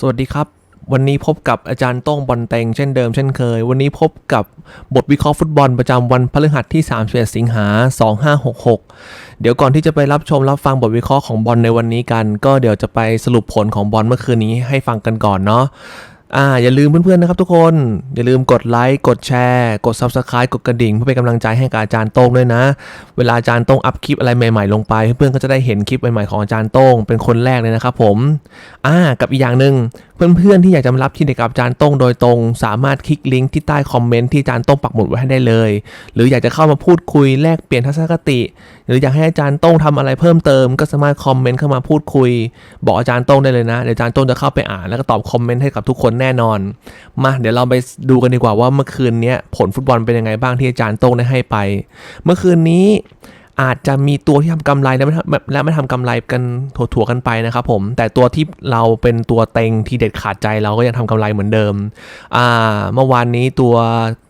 สวัสดีครับ วันนี้พบกับอาจารย์โต้งบอลเต็งเช่นเดิมเช่นเคย วันนี้พบกับบทวิเคราะห์ฟุตบอลประจำวันพฤหัสที่ 31 สิงหา 2566 เดี๋ยวก่อนที่จะไปรับชมรับฟังบทวิเคราะห์ของบอลในวันนี้กัน ก็เดี๋ยวจะไปสรุปผลของบอลเมื่อคืนนี้ให้ฟังกันก่อนเนาะ อ่าอย่าลืมเพื่อนๆนะครับทุกคน อย่าลืมกดไลค์กดแชร์กด Subscribe กดกระดิ่งเพื่อเป็นกำลังใจให้กับอาจารย์โต้งด้วยนะ เวลาอาจารย์โต้งอัพคลิปอะไรใหม่ๆ ลงไป เพื่อนๆก็จะได้เห็นคลิปใหม่ๆของอาจารย์โต้งเป็นคนแรกเลยนะครับผมอ่ากับอีกอย่างหนึ่งเพื่อนๆที่อยากจะมารับที่เด็กกับอาจารย์โต้งโดยตรง สามารถคลิกลิงก์ที่ใต้คอมเมนต์ที่อาจารย์โต้งปักหมุดไว้ให้ได้เลย หรืออยากจะเข้ามาพูดคุยแลกเปลี่ยนทัศนคติ หรืออยากให้อาจารย์โต้งทำอะไรเพิ่มเติม ก็สามารถคอมเมนต์เข้ามาพูดคุย บอกอาจารย์โต้งได้เลยนะเดี๋ยวอาจารย์โต้งจะเข้าไปอ่านแล้วก็ตอบคอมเมนต์ให้กับทุกคนแน่นอน มาเดี๋ยวเราไปดูกันดีกว่าว่าเมื่อคืนนี้ผลฟุตบอลเป็นยังไงบ้างที่อาจารย์โต้งได้ให้ไป เมื่อคืนนี้อาจจะมีตัวที่ทำกำไรและไม่และไม่ทำกำไรกันถั่วๆกันไปนะครับผม แต่ตัวที่เราเป็นตัวเต็งที่เด็ดขาดใจเราก็ยังทำกำไรเหมือนเดิม อ่า เมื่อวานนี้ตัว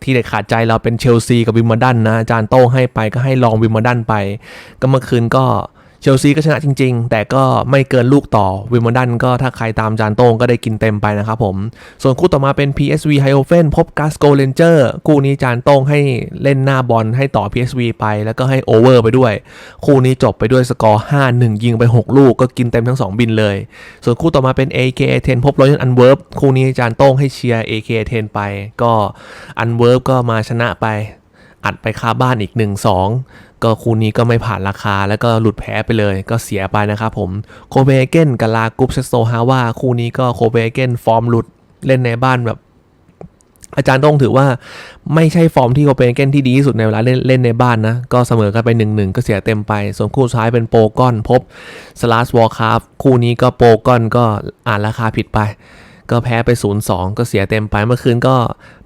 ที่เด็ดขาดใจเราเป็นเชลซีกับวิมเบลดันนะอาจารย์โต้งให้ไปก็ให้ลองวิมเบลดันไป ก็เมื่อคืนก็ ชลซีก็ชนะจริง ๆ แต่ก็ไม่เกินลูกต่อวิมเบลดันก็ถ้าใครตามจารย์โต้งก็ได้กินเต็มไปนะครับผม ส่วนคู่ต่อมาเป็น PSV h i o f e n พบ g a s g o Ranger คู่นี้จารย์โต้งให้เล่นหน้าบอลให้ต่อ PSV ไปแล้วก็ให้โอเวอร์ไปด้วย คู่นี้จบไปด้วยสกอร์ 5-1 ยิงไป 6 ลูกก็กินเต็มทั้ง 2 บินเลย ส่วนคู่ต่อมาเป็น AKA10 พบ Royal Antwerp คู่นี้จารย์โต้งให้เชียร์ AKA10 ไป ก็ Antwerp ก็มาชนะไป อัดไปคาบ้านอีก 1-2 ก็คู่นี้ก็ไม่ผ่านราคาแล้วก็หลุดแพ้ไปเลยก็เสียไปนะครับผมโคเปนเฮเกนกับลากรุปเซโซฮาว่าคู่นี้ก็โคเปนเฮเกนฟอร์มหลุดเล่นในบ้านแบบอาจารย์ต้องถือว่าไม่ใช่ฟอร์มที่โคเปนเฮเกนที่ดีที่สุดในเวลาเล่นเล่นในบ้านนะ ก็เสมอกันไป1-1ก็เสียเต็มไป ส่วนคู่สุดท้ายเป็นโปกอนพบสลาสวอลคาฟคู่นี้ก็โปกอนก็อ่านราคาผิดไป ก็แพ้ไป 0-2 ก็เสียเต็มไปเมื่อคืนก็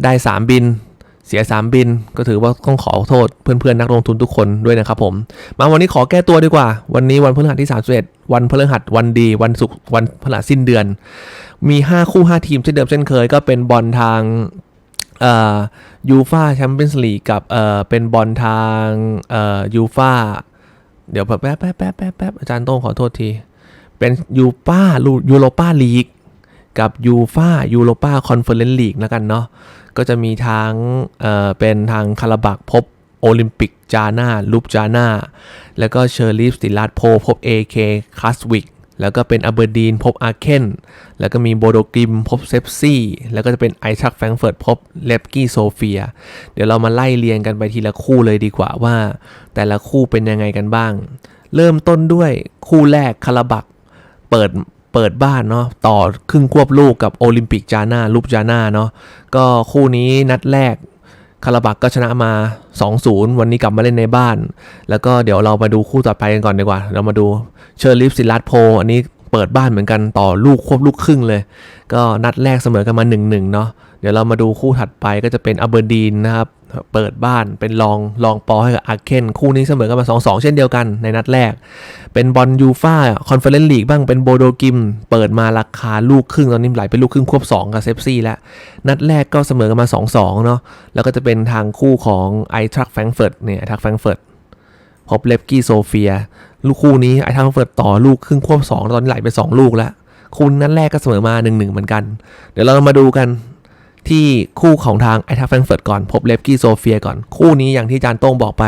ได้ 3 บิน เสีย 3 บิน ก็ถือว่าต้องขอโทษเพื่อนๆนักลงทุนทุกคนด้วยนะครับผม มาวันนี้ขอแก้ตัวดีกว่า วันนี้วันพฤหัสที่31วันพฤหัสวันดี วันศุกร์วันพฤหัสสิ้นเดือน มี 5 คู่ 5 ทีมเช่นเดิมเช่นเคย ก็เป็นบอลทางยูฟาแชมเปี้ยนส์ลีกกับเเป็นบอลทางยูฟาเดี๋ยวแป๊บแป๊บแป๊บแป๊บแป๊บอาจารย์โต้งขอโทษที เป็นยูฟายูโรปาลีกกับยูฟายูโรปาคอนเฟอเรนซ์ลีกแล้วกันเนาะ จะมีทางเอ่อเป็นทางคาราบักพบโอลิมปิกจาน่าลูปจาน่าแล้วก็เชอร์ลีฟสติลาดโพพบ AK คลาสวิกแล้วก็เป็นอเบอร์ดีนพบอาเคนแล้วก็มีโบโดกริมพบเซฟซี่ แล้วก็จะเป็นไอชักแฟรงเฟิร์ตพบเลปกี้โซเฟีย เดี๋ยวเรามาไล่เรียงกันไปทีละคู่เลยดีกว่าว่า แต่ละคู่เป็นยังไงกันบ้าง เริ่มต้นด้วยคู่แรกคาราบัก เปิด เปิดบ้านเนาะต่อครึ่งควบลูกกับโอลิมปิกจาน่าลูปจาน่าเนาะก็คู่นี้นัดแรกคาราบักก็ชนะมา 2-0 วันนี้กลับมาเล่นในบ้าน แล้วก็เดี๋ยวเรามาดูคู่ต่อไปกันก่อนดีกว่า เรามาดูเชอร์ลิฟซิลัดโพ อันนี้เปิดบ้านเหมือนกันต่อลูกควบลูกครึ่งเลย ก็นัดแรกเสมอกันมา 1-1 เนาะเดี๋ยวเรามาดูคู่ถัดไปก็จะเป็นอเบอร์ดีนนะครับ เปิดบ้านเป็นรองรองปอให้กับอาร์เคนคู่นี้เสมอกันมา 2-2 เช่นเดียวกันในนัดแรก เป็นบอลยูฟ่าคอนเฟอเรนซ์ลีกบ้างเป็นโบโดกิม เปิดมาราคาลูกครึ่งตอนนี้ไหลเป็นลูกครึ่งควบ 2 กับเซฟซี่แล้ว นัดแรกก็เสมอกันมา 2-2 เนาะแล้วก็จะเป็นทางคู่ของไอทรักแฟรงเฟิร์ตเนี่ยไอทักแฟรงเฟิร์ตพบเลฟกี้โซเฟีย ลูกคู่นี้ไอทรักแฟรงเฟิร์ตต่อลูกครึ่งควบ 2 ตอนนี้ไหลไป 2 ลูกแล้วคู่นัดแรกก็เสมอมา1-1เหมือนกัน เดี๋ยวเรามาดูกัน ที่คู่ของทางไอทัฟแฟรงเฟิร์ตก่อนพบเลฟกี้โซเฟียก่อน คู่นี้อย่างที่อาจารย์โต้งบอกไป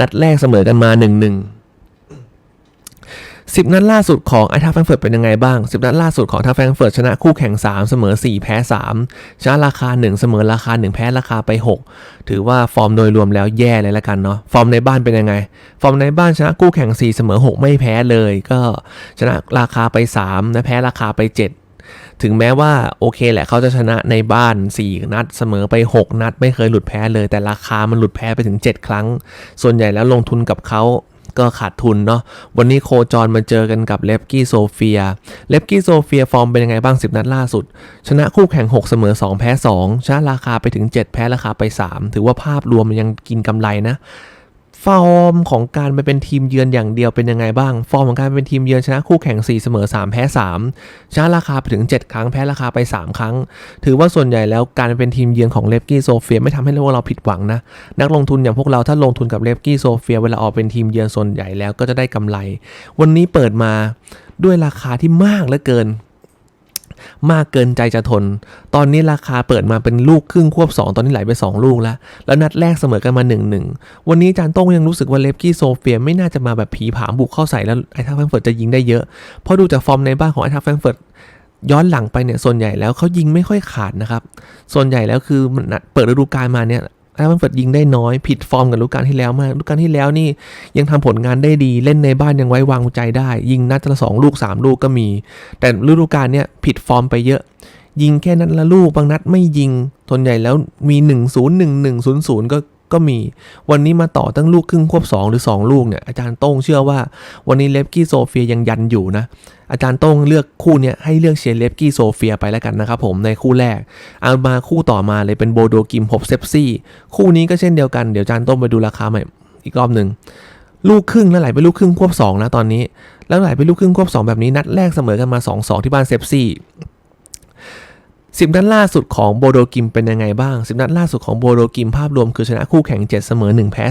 นัดแรกเสมอกันมา 1 1 10นัดล่าสุดของไอทัฟแฟรงเฟิร์ตเป็นยังไงบ้าง10นัดล่าสุดของทัฟแฟรงเฟิร์ตชนะคู่แข่ง 3 เสมอ 4 แพ้ 3 ชนะราคา 1 เสมอราคา 1 แพ้ราคาไป 6 ถือว่าฟอร์มโดยรวมแล้วแย่เลยละกันเนาะฟอร์มในบ้านเป็นยังไง ฟอร์มในบ้านชนะคู่แข่ง 4 เสมอ 6 ไม่แพ้เลย ก็ชนะราคาไป3และแพ้ราคาไป 7 ถึงแม้ว่าโอเคแหละเขาจะชนะในบ้าน 4 นัดเสมอไป 6 นัด ไม่เคยหลุดแพ้เลย แต่ราคามันหลุดแพ้ไปถึง 7 ครั้ง ส่วนใหญ่แล้วลงทุนกับเขาก็ขาดทุนเนาะ วันนี้โคจรมาเจอกันกับเลฟกี้โซเฟีย เลฟกี้โซเฟียฟอร์มเป็นยังไงบ้าง 10 นัดล่าสุด ชนะคู่แข่ง 6 เสมอ 2 แพ้ 2ชนะราคาไปถึง 7 แพ้ราคาไป 3 ถือว่าภาพรวมมันยังกินกำไรนะ ฟอร์มของการไปเป็นทีมเยือนอย่างเดียวเป็นยังไงบ้าง ฟอร์มของการเป็นทีมเยือนชนะคู่แข่ง 4 เสมอ 3 แพ้ 3 ชนะราคาไปถึง 7 ครั้งแพ้ราคาไป 3 ครั้ง ถือว่าส่วนใหญ่แล้วการเป็นทีมเยือนของเลฟกี้โซเฟียไม่ทำให้พวกเราผิดหวังนะ นักลงทุนอย่างพวกเราถ้าลงทุนกับเลฟกี้โซเฟียเวลาออกเป็นทีมเยือนส่วนใหญ่แล้วก็จะได้กำไร วันนี้เปิดมาด้วยราคาที่มากเหลือเกิน มากเกินใจจะทน ตอนนี้ราคาเปิดมาเป็นลูกครึ่งควบ 2 ตอนนี้ไหลไป 2 ลูกแล้ว แล้วนัดแรกเสมอกันมา1-1วันนี้จารย์โต้งยังรู้สึกว่าเลฟกี้โซเฟียไม่น่าจะมาแบบผีผามบุกเข้าใส่แล้วไอ้ทัฟแฟรงเฟิร์ตจะยิงได้เยอะ เพราะดูจากฟอร์มในบ้านของไอ้ทัฟแฟรงเฟิร์ตย้อนหลังไปเนี่ยส่วนใหญ่แล้วเขายิงไม่ค่อยขาดนะครับ ส่วนใหญ่แล้วคือเปิดฤดูกาลมาเนี่ย แอ้ทัฟแฟรงเฟิร์ตยิงได้น้อยผิดฟอร์มกับลูกการที่แล้วมาก ลูกการที่แล้วนี่ยังทำผลงานได้ดีเล่นในบ้านยังไว้วางใจได้ ยิงนัดละสองลูกสามลูกก็มี แต่ฤดูกาลเนี่ยผิดฟอร์มไปเยอะ ยิงแค่นัดละลูกบางนัดไม่ยิงส่วนใหญ่แล้วมี 1 0 1 1 0 0ก็ ก็มี วันนี้มาต่อตั้งลูกครึ่งควบ 2 หรือ 2 ลูกเนี่ยอาจารย์โต้งเชื่อว่าวันนี้เลฟกี้โซเฟียยังยันอยู่นะ อาจารย์โต้งเลือกคู่เนี้ยให้เลือกเชียร์เลฟกี้โซเฟียไปแล้วกันนะครับผมในคู่แรกเอามาคู่ต่อมาเลยเป็นโบโดกิมพบเซปซี่คู่นี้ก็เช่นเดียวกันเดี๋ยวอาจารย์โต้งไปดูราคาใหม่อีกรอบหนึ่งลูกครึ่งแล้วไหลไปลูกครึ่งควบ2นะตอนนี้ แล้วไหลไปลูกครึ่งควบ2แบบนี้นัดแรกเสมอกันมา 2-2 ที่บ้านเซปซี่ สิบนัดล่าสุดของโบโดกิมเป็นยังไงบ้างสิบนัดล่าสุดของโบโดกิมภาพรวมคือชนะคู่แข่ง 7 เสมอ 1 แพ้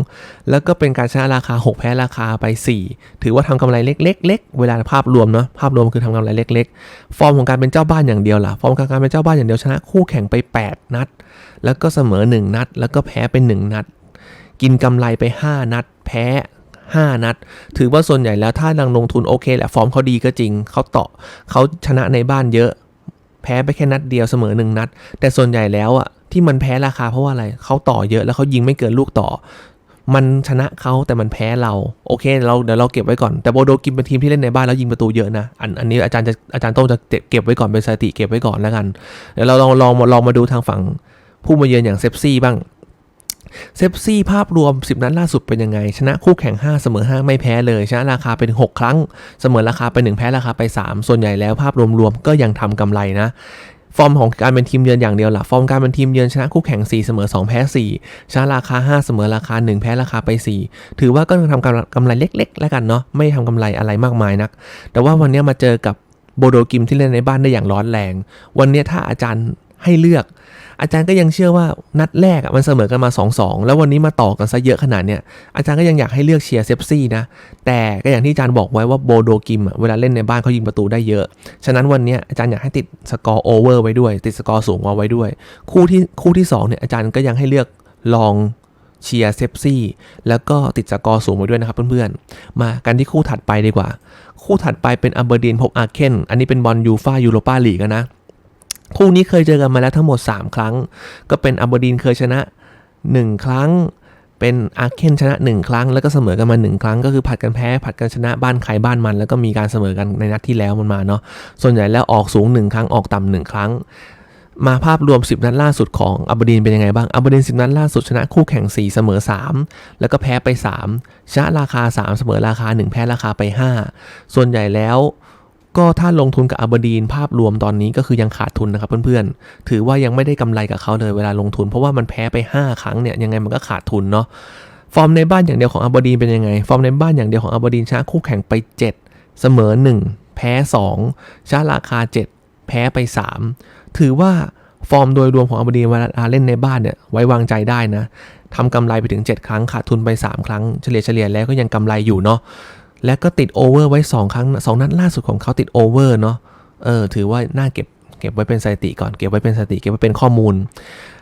2 แล้วก็เป็นการชนะราคา 6 แพ้ราคาไป 4 ถือว่าทำกำไรเล็กๆเเวลาภาพรวมเนาะภาพรวมคือทำกำไรเล็ก ๆ ฟอร์มของการเป็นเจ้าบ้านอย่างเดียวล่ะ ฟอร์มของการเป็นเจ้าบ้านอย่างเดียวชนะคู่แข่งไป 8 นัด แล้วก็เสมอ 1 นัด แล้วก็แพ้ไป 1 นัด กินกำไรไป 5 นัด แพ้ 5 นัด ถือว่าส่วนใหญ่แล้วถ้าดังลงทุนโอเคแหละฟอร์มเขาดีก็จริงเขาเต่อเขาชนะในบ้านเยอะ แพ้ไปแค่นัดเดียวเสมอหนึ่งนัด แต่ส่วนใหญ่แล้วอะที่มันแพ้ราคาเพราะว่าอะไรเขาต่อเยอะแล้วเขายิงไม่เกินลูกต่อ มันชนะเขาแต่มันแพ้เรา โอเคเราเดี๋ยวเราเก็บไว้ก่อนแต่โบโดกิมเป็นทีมที่เล่นในบ้านแล้วยิงประตูเยอะนะอันอันนี้อาจารย์จะอาจารย์โต้งจะเก็บไว้ก่อนเป็นสถิติเก็บไว้ก่อนแล้วกันเดี๋ยวเราลองลองลองมาดูทางฝั่งผู้มาเยือนอย่างเซฟซี่บ้าง เซฟซี่ภาพรวม 10 นัดล่าสุดเป็นยังไง ชนะคู่แข่ง 5 เสมอ 5 ไม่แพ้เลย ชนะราคาเป็น 6 ครั้ง เสมอราคาไป 1 แพ้ราคาไป 3 ส่วนใหญ่แล้วภาพรวมๆก็ยังทำกำไรนะฟอร์มของการเป็นทีมเยือนอย่างเดียวล่ะ ฟอร์มการเป็นทีมเยือนชนะคู่แข่ง 4 เสมอ 2 แพ้ 4 ชนะราคา 5 เสมอราคา 1 แพ้ราคาไป 4 ถือว่าก็ยังทำกำกำไรเล็ก ๆ แล้วกันเนาะ ไม่ทำกำไรอะไรมากมายนัก แต่ว่าวันนี้มาเจอกับโบโดกิมที่เล่นในบ้านได้อย่างร้อนแรง วันนี้ถ้าอาจารย์ ให้เลือก อาจารย์ก็ยังเชื่อว่านัดแรกมันเสมอกันมา 2-2 แล้ววันนี้มาต่อกันซะเยอะขนาดเนี้ยอาจารย์ก็ยังอยากให้เลือกเชียร์เซฟซี่นะ แต่ก็อย่างที่อาจารย์บอกไว้ว่าโบโดกิมอะเวลาเล่นในบ้านเขายิงประตูได้เยอะ ฉะนั้นวันนี้อาจารย์อยากให้ติดสกอร์โอเวอร์ไว้ด้วย ติดสกอร์สูงเอาไว้ด้วย คู่ที่คู่ที่2เนี่ยอาจารย์ก็ยังให้เลือกลองเชียร์เซฟซี่แล้วก็ติดสกอร์สูงไว้ด้วยนะครับเพื่อนๆ มากันที่คู่ถัดไปดีกว่า คู่ถัดไปเป็นอัเบอร์ดีนพบอาร์เคนอันนี้เป็นบอลยูฟายูโรปาลีกนะ คู่นี้เคยเจอกันมาแล้วทั้งหมด 3 ครั้ง ก็เป็นอับดีนเคยชนะ 1 ครั้ง เป็นอาร์เคนชนะ 1 ครั้ง แล้วก็เสมอกันมา 1 ครั้ง ก็คือผัดกันแพ้ ผัดกันชนะบ้านใครบ้านมัน แล้วก็มีการเสมอกันในนัดที่แล้วมันมาเนาะส่วนใหญ่แล้วออกสูง 1 ครั้งออกต่ำหนึ่งครั้ง มาภาพรวม 10 นัดล่าสุดของอับเดนเป็นยังไงบ้างอับเดน10 นัดล่าสุดชนะคู่แข่ง 4 เสมอ 3 แล้วก็แพ้ไป 3 ชนะราคา 3 เสมอราคา 1 แพ้ราคาไป 5 ส่วนใหญ่แล้ว ก็ถ้าลงทุนกับอับดีนภาพรวมตอนนี้ก็คือยังขาดทุนนะครับเพื่อนๆ ถือว่ายังไม่ได้กำไรกับเขาเลยเวลาลงทุน เพราะว่ามันแพ้ไป 5 ครั้งเนี่ยยังไงมันก็ขาดทุนเนาะฟอร์มในบ้านอย่างเดียวของอับดีนเป็นยังไง ฟอร์มในบ้านอย่างเดียวของอับดีนชนะคู่แข่งไป 7 เสมอ 1 แพ้ 2ชนะราคา 7 แพ้ไป 3 ถือว่าฟอร์มโดยรวมของอับดีนเวลาเล่นในบ้านเนี่ยไว้วางใจได้นะทำกำไรไปถึง 7 ครั้งขาดทุนไป 3 ครั้งเฉลี่ยเฉลี่ยแล้วก็ยังกำไรอยู่เนาะ และก็ติดโอเวอร์ไว้ 2 ครั้ง 2 นัดล่าสุดของเขาติดโอเวอร์เนาะเออถือว่าน่าเก็บเก็บไว้เป็นสถิติก่อนเก็บไว้เป็นสถิติเก็บไว้เป็นข้อมูล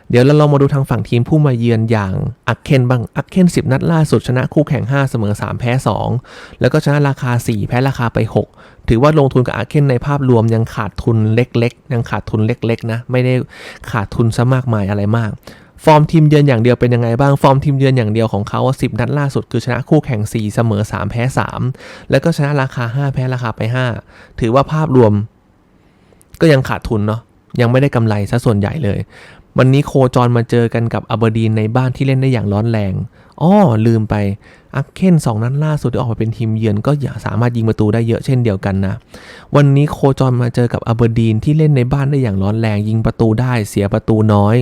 เดี๋ยวเราลองมาดูทางฝั่งทีมผู้มาเยือนอย่างอักเคนบ้างอักเคน10 นัดล่าสุดชนะคู่แข่ง 5 เสมอ 3 แพ้ 2 แล้วก็ชนะราคา 4 แพ้ราคาไป 6 ถือว่าลงทุนกับอักเคนในภาพรวมยังขาดทุนเล็ก ๆ ยังขาดทุนเล็ก ๆ นะ ไม่ได้ขาดทุนซะมากมายอะไรมาก ฟอร์มทีมเยือนอย่างเดียวเป็นยังไงบ้างฟอร์มทีมเยือนอย่างเดียวของเขาสิบนัดล่าสุดคือชนะคู่แข่ง 4 เสมอ 3 แพ้ 3 แล้วก็ชนะราคา 5 แพ้ราคาไป 5 ถือว่าภาพรวม ก็ยังขาดทุนเนาะยังไม่ได้กำไรซะส่วนใหญ่เลย วันนี้โคจรมาเจอกันกับอับเบดีนในบ้านที่เล่นได้อย่างร้อนแรงอ้อลืมไปอักเคนสองนัดล่าสุดที่ออกมาเป็นทีมเยือนก็อย่าสามารถยิงประตูได้เยอะเช่นเดียวกันนะ วันนี้โคจรมาเจอกับอับเบดีนที่เล่นในบ้านได้อย่างร้อนแรง ยิงประตูได้เสียประตูน้อย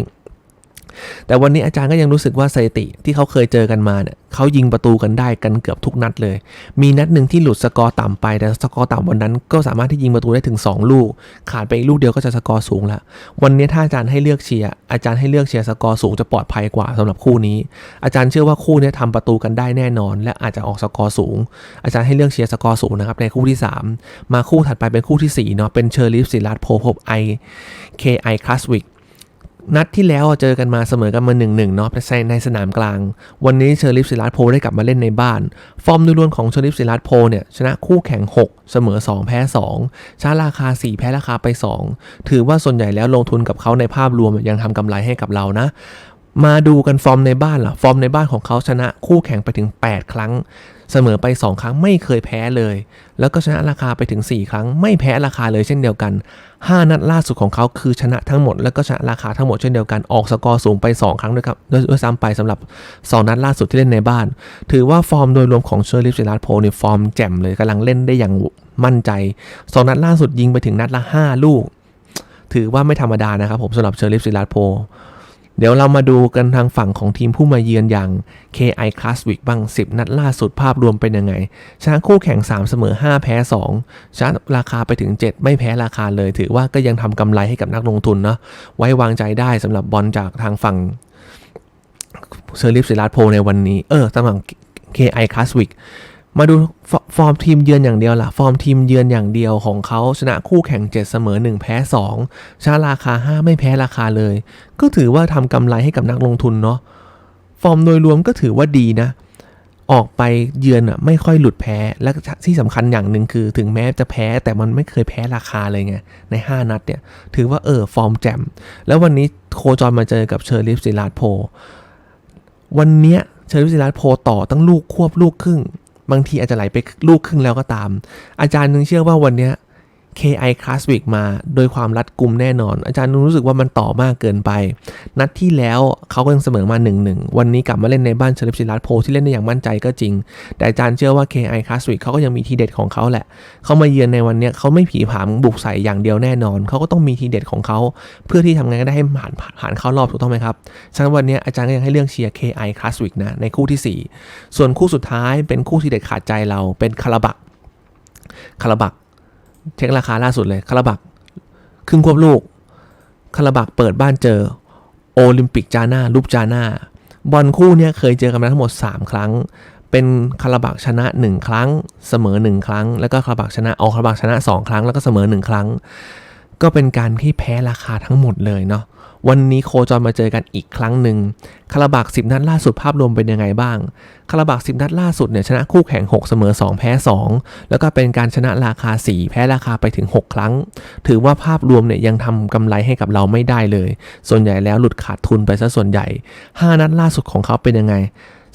แต่วันนี้อาจารย์ก็ยังรู้สึกว่าสถิติที่เขาเคยเจอกันมาเนี่ยเขายิงประตูกันได้กันเกือบทุกนัดเลย มีนัดหนึ่งที่หลุดสกอร์ต่ำไปแต่สกอร์ต่ำวันนั้น ก็สามารถที่ยิงประตูได้ถึง 2 ลูก ขาดไปอีกลูกเดียวก็จะสกอร์สูงละวันนี้ถ้าอาจารย์ให้เลือกเชียร์อาจารย์ให้เลือกเชียร์สกอร์สูงจะปลอดภัยกว่าสำหรับคู่นี้ อาจารย์เชื่อว่าคู่นี้ทำประตูกันได้แน่นอน และอาจจะออกสกอร์สูง อาจารย์ให้เลือกเชียร์สกอร์สูงนะครับในคู่ที่ 3 มาคู่ถัดไปเป็นคู่ที่4เนาะเป็นเชอร์ลิฟศิลาดโพพบไอเคไอคลาสวิก นัดที่แล้วเจอกันมาเสมอกันมา1นหนึ่งเนาะในในสนามกลาง วันนี้เชอริฟศิลาดโพได้กลับมาเล่นในบ้าน ฟอร์มโดยรวมของเชอริฟศิลาดโพเนี่ยชนะคู่แข่ง 6 เสมอ 2 แพ้ 2ชนะราคา 4 แพ้ราคาไป 2 ถือว่าส่วนใหญ่แล้วลงทุนกับเขาในภาพรวมยังทำกำไรให้กับเรานะมาดูกันฟอร์มในบ้านล่ะ ฟอร์มในบ้านของเขาชนะคู่แข่งไปถึง 8 ครั้ง เสมอไป 2 ครั้งไม่เคยแพ้เลย แล้วก็ชนะราคาไปถึง 4 ครั้งไม่แพ้ราคาเลยเช่นเดียวกัน 5 นัดล่าสุดของเขาคือชนะทั้งหมด แล้วก็ชนะราคาทั้งหมดเช่นเดียวกันออกสกอร์สูงไป 2 ครั้งด้วยครับด้วยซ้ำไปสำหรับ 2 นัดล่าสุดที่เล่นในบ้าน ถือว่าฟอร์มโดยรวมของเชอร์ลิฟเซรัตโพนี่ฟอร์มแจ่มเลยกำลังเล่นได้อย่างมั่นใจ 2 นัดล่าสุดยิงไปถึงนัดละ 5 ลูก ถือว่าไม่ธรรมดานะครับผมสำหรับเชอร์ลิฟศิลาโพ เดี๋ยวเรามาดูกันทางฝั่งของทีมผู้มาเยือนอย่าง KI Classic บ้าง 10 นัดล่าสุดภาพรวมเป็นยังไง ชนะคู่แข่ง 3 เสมอ 5 แพ้ 2 ชนะราคาไปถึง 7 ไม่แพ้ราคาเลย ถือว่าก็ยังทำกำไรให้กับนักลงทุนเนาะไว้วางใจได้สำหรับบอลจากทางฝั่งเชอร์ลิฟศิลาโพในวันนี้ เออสำหรับ KI Classic มาดูฟอร์มทีมเยือนอย่างเดียวล่ะ ฟอร์มทีมเยือนอย่างเดียวของเขาชนะคู่แข่ง 7 เสมอ 1 แพ้ 2ชนะราคา 5 ไม่แพ้ราคาเลย ก็ถือว่าทำกำไรให้กับนักลงทุนเนาะฟอร์มโดยรวมก็ถือว่าดีนะ ออกไปเยือนอะไม่ค่อยหลุดแพ้ และที่สำคัญอย่างหนึ่งคือ ถึงแม้จะแพ้แต่มันไม่เคยแพ้ราคาเลยไงใน 5 นัดเนี่ยถือว่าเออฟอร์มแจ่มแล้ววันนี้โคจรมาเจอกับเชอร์ลิฟศิลาดโพวันเนี้ยเชอร์ลิฟศิลาดโพต่อตั้งลูกควบลูกครึ่ง บางทีอาจจะไหลไปลูกครึ่งแล้วก็ตาม อาจารย์นึงเชื่อว่าวันนี้ KI Classic มาโดยความรัดกุมแน่นอน อาจารย์รู้สึกว่ามันต่อมากเกินไป นัดที่แล้วเขาก็ยังเสมอมา 1-1 วันนี้กลับมาเล่นในบ้านเชลิฟศิลาโพที่เล่นได้อย่างมั่นใจก็จริง แต่อาจารย์เชื่อว่า KI Classic เขาก็ยังมีทีเด็ดของเขาแหละ เขามาเยือนในวันนี้เขาไม่ผีผามบุกใส่อย่างเดียวแน่นอน เขาก็ต้องมีทีเด็ดของเขา เพื่อที่ทำไงก็ได้ให้ผ่านผ่านเข้ารอบถูกต้องไหมครับฉะนั้นวันนี้อาจารย์ก็ยังให้เลือกเชียร์ KI Classic นะในคู่ทีสี่4 ส่วนคู่สุดท้ายเป็นคู่ทีเด็ดขาดใจเราเป็นคาราบักคาราบัก เช็คราคาล่าสุดเลยคาราบักครึ่งควบลูกคาราบักเปิดบ้านเจอ โอลิมปิกจาน่าลูปจาน่าบอลคู่เนี้ยเคยเจอกันมาทั้งหมด 3 ครั้ง เป็นคาราบักชนะ 1 ครั้ง เสมอ 1 ครั้ง แล้วก็คาราบักชนะเอาคาราบักชนะ 2 ครั้งแล้วก็เสมอ 1 ครั้ง ก็เป็นการที่แพ้ราคาทั้งหมดเลยเนาะวันนี้โคจรมาเจอกันอีกครั้งหนึ่งคาราบัก10 นัดล่าสุดภาพรวมเป็นยังไงบ้างคาราบัก10 นัดล่าสุดเนี่ยชนะคู่แข่ง 6 เสมอ 2 แพ้ 2 แล้วก็เป็นการชนะราคา 4 แพ้ราคาไปถึง 6 ครั้ง ถือว่าภาพรวมเนี่ยยังทำกำไรให้กับเราไม่ได้เลย ส่วนใหญ่แล้วหลุดขาดทุนไปซะส่วนใหญ่ 5 นัดล่าสุดของเขาเป็นยังไง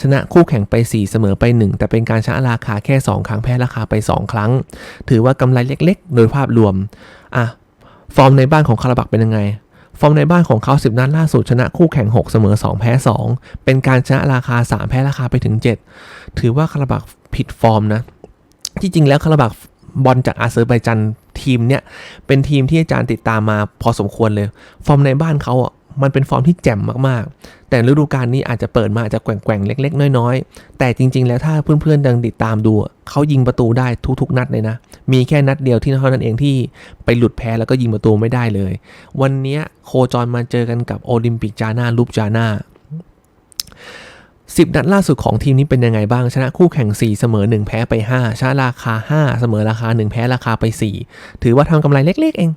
ชนะคู่แข่งไป 4 เสมอไป 1 แต่เป็นการชนะราคาแค่ 2 ครั้งแพ้ราคาไป 2 ครั้ง ถือว่ากำไรเล็ก ๆ โดยภาพรวมอะ ฟอร์มในบ้านของคาราบักเป็นยังไง ฟอร์มในบ้านของเขา10นัดล่าสุดชนะคู่แข่ง 6 เสมอ 2 แพ้ 2 เป็นการชนะราคา 3 แพ้ราคาไปถึง 7 ถือว่าคาราบักผิดฟอร์มนะ ที่จริงแล้วคาราบักบอลจากอาเซอร์ไบจันทีมเนี่ยเป็นทีมที่อาจารย์ติดตามมาพอสมควรเลย ฟอร์มในบ้านเขาอะ มันเป็นฟอร์มที่แจ่มมากๆ แต่ฤดูกาลนี้อาจจะเปิดมาอาจจะแกว่งๆเล็ก ๆ น้อยๆ แต่จริง ๆ แล้วถ้าเพื่อนๆดังติดตามดู เขายิงประตูได้ทุกๆ นัดเลยนะ มีแค่นัดเดียวที่เท่านั้นเองที่ไปหลุดแพ้แล้วก็ยิงประตูไม่ได้เลย วันนี้โคจรมาเจอกันกับโอลิมปิกจาน่าลูปจาน่า10 นัดล่าสุดของทีมนี้เป็นยังไงบ้าง ชนะคู่แข่ง 4 เสมอ 1 แพ้ไป 5 ชนะราคา 5 เสมอราคา 1 แพ้ราคาไป 4 ถือว่าทำกำไรเล็ก ๆ เอง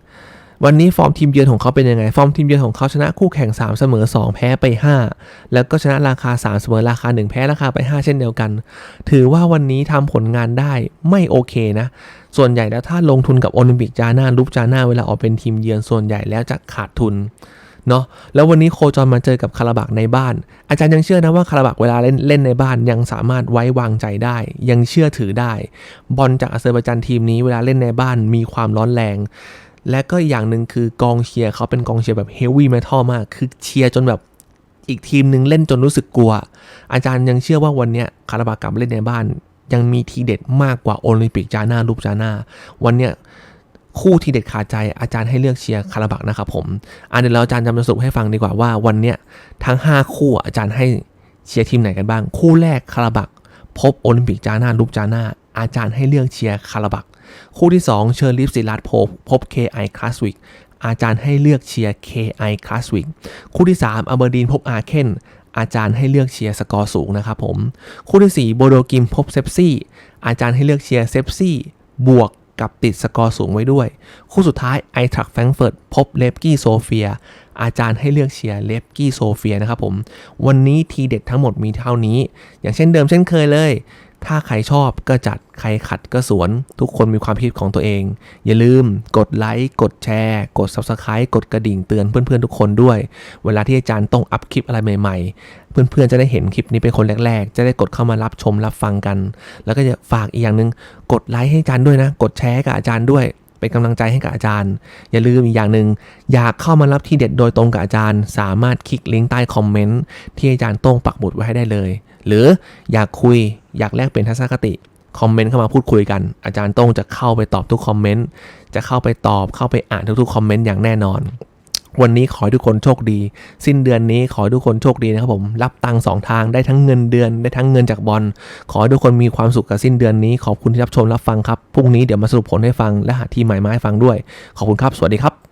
วันนี้ฟอร์มทีมเยือนของเขาเป็นยังไง ฟอร์มทีมเยือนของเขาชนะคู่แข่ง 3 เสมอ 2 แพ้ไป 5 แล้วก็ชนะราคา 3 เสมอราคา 1 แพ้ราคาไป 5 เช่นเดียวกัน ถือว่าวันนี้ทำผลงานได้ไม่โอเคนะ ส่วนใหญ่แล้วถ้าลงทุนกับโอลิมปิกจาน่ารูปจาน่าเวลาออกเป็นทีมเยือนส่วนใหญ่แล้วจะขาดทุนเนาะแล้ววันนี้โคจรมาเจอกับคาราบักในบ้าน อาจารย์ยังเชื่อนะว่าคาราบักเวลาเล่นเล่นในบ้านยังสามารถไว้วางใจได้ ยังเชื่อถือได้ บอลจากอาเซอร์ไบจานทีมนี้เวลาเล่นในบ้านมีความร้อนแรง และก็อย่างหนึ่งคือกองเชียร์เขาเป็นกองเชียร์แบบเฮฟวี่เมทัลมาก คือเชียร์จนแบบอีกทีมหนึ่งเล่นจนรู้สึกกลัว อาจารย์ยังเชื่อว่าวันนี้คาราบักกลับเล่นในบ้าน ยังมีทีเด็ดมากกว่าโอลิมปิกจาน่ารูปจาน่าวันเนี้ยคู่ทีเด็ดขาดใจอาจารย์ให้เลือกเชียร์คาราบักนะครับผมอันเดี๋ยวเราอาจารย์จะมาสรุปให้ฟังดีกว่าว่าวันเนี้ยทั้ง 5 คู่อาจารย์ให้เชียร์ทีมไหนกันบ้าง คู่แรกคาราบัก พบโอลิมปิกจาน่าลูปจาน่าอาจารย์ให้เลือกเชียร์คาราบัก คู่ที่ 2 เชอร์ลิฟศิลัดพบพบ KI คลาสวิกอาจารย์ให้เลือกเชียร์ KI คลาสวิกคู่ที่ 3 อเบอร์ดีนพบอาเคนอาจารย์ให้เลือกเชียร์สกอร์สูงนะครับผม คู่ที่ 4 โบโดกิมพบเซฟซี่อาจารย์ให้เลือกเชียร์เซฟซี่บวก กับติดสกอร์สูงไว้ด้วย คู่สุดท้ายไอทรักแฟรงเฟิร์ตพบเลฟกี้โซเฟีย อาจารย์ให้เลือกเชียร์เลฟกี้โซเฟียนะครับผม วันนี้ทีเด็ดทั้งหมดมีเท่านี้ อย่างเช่นเดิมเช่นเคยเลย ถ้าใครชอบก็จัดใครขัดก็สวน ทุกคนมีความคิดของตัวเอง อย่าลืมกดไลค์กดแชร์ กด Subscribe กดกระดิ่งเตือนเพื่อนๆทุกคนด้วย เวลาที่อาจารย์ต้องอัพคลิปอะไรใหม่ๆ เพื่อนๆจะได้เห็นคลิปนี้เป็นคนแรก ๆ จะได้กดเข้ามารับชมรับฟังกัน แล้วก็จะฝากอีกอย่างหนึ่งกดไลค์ให้อาจารย์ด้วยนะ กดแชร์กับอาจารย์ด้วยเป็นกำลังใจให้กับอาจารย์ อย่าลืมอีกอย่างหนึ่งอยากเข้ามารับที่เด็ดโดยตรงกับอาจารย์ สามารถคลิกลิงก์ใต้คอมเมนต์ที่อาจารย์โต้งปักหมุดไว้ให้ได้เลย หรืออยากคุย อยากแลกเปลี่ยนทัศนคติคอมเมนต์เข้ามาพูดคุยกัน อาจารย์โต้งจะเข้าไปตอบทุกคอมเมนต์จะเข้าไปตอบเข้าไปอ่านทุกๆคอมเมนต์อย่างแน่นอน วันนี้ขอให้ทุกคนโชคดี สิ้นเดือนนี้ขอให้ทุกคนโชคดีนะครับผม รับตังค์สองทางได้ทั้งเงินเดือนได้ทั้งเงินจากบอลขอให้ทุกคนมีความสุขกับสิ้นเดือนนี้ ขอบคุณที่รับชมรับฟังครับพรุ่งนี้เดี๋ยวมาสรุปผลให้ฟังและหาทีมใหม่มาให้ฟังด้วย ขอบคุณครับสวัสดีครับ